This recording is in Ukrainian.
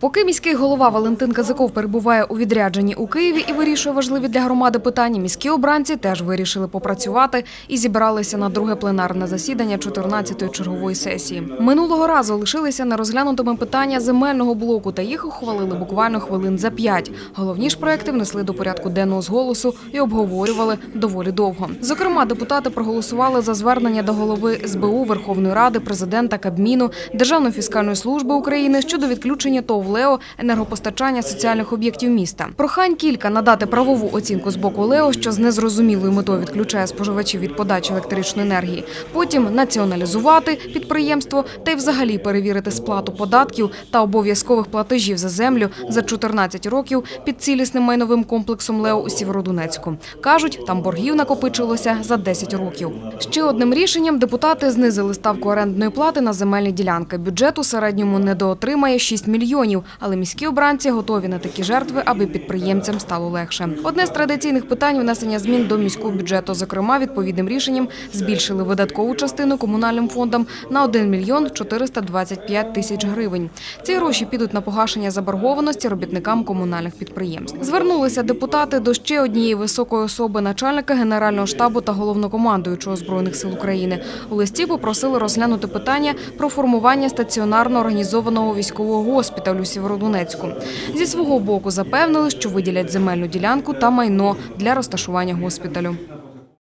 Поки міський голова Валентин Казаков перебуває у відрядженні у Києві і вирішує важливі для громади питання, міські обранці теж вирішили попрацювати і зібралися на друге пленарне засідання 14-ї чергової сесії. Минулого разу лишилися нерозглянутими питання земельного блоку та їх ухвалили буквально хвилин за п'ять. Головні ж проекти внесли до порядку денного з голосу і обговорювали доволі довго. Зокрема, депутати проголосували за звернення до голови СБУ Верховної Ради, президента Кабміну, Державної фіскальної служби України щодо відключення ТОВ «Лео» енергопостачання соціальних об'єктів міста. Прохань кілька надати правову оцінку з боку Лео, що з незрозумілою метою відключає споживачів від подачі електричної енергії. Потім націоналізувати підприємство та й взагалі перевірити сплату податків та обов'язкових платежів за землю за 14 років під цілісним майновим комплексом Лео у Сєвєродонецьку. Кажуть, там боргів накопичилося за 10 років. Ще одним рішенням депутати знизили ставку орендної плати на земельні ділянки. Бюджет у середньому недоотримає 6 мільйонів, але міські обранці готові на такі жертви, аби підприємцям стало легше. Одне з традиційних питань внесення змін до міського бюджету. Зокрема, відповідним рішенням збільшили видаткову частину комунальним фондам на 1 мільйон 425 тисяч гривень. Ці гроші підуть на погашення заборгованості робітникам комунальних підприємств. Звернулися депутати до ще однієї високої особи начальника генерального штабу та головнокомандуючого збройних сил України. У листі попросили розглянути питання про формування стаціонарно організованого військового госпіталю у Сєвєродонецьку. Зі свого боку запевнили, що виділять земельну ділянку та майно для розташування госпіталю.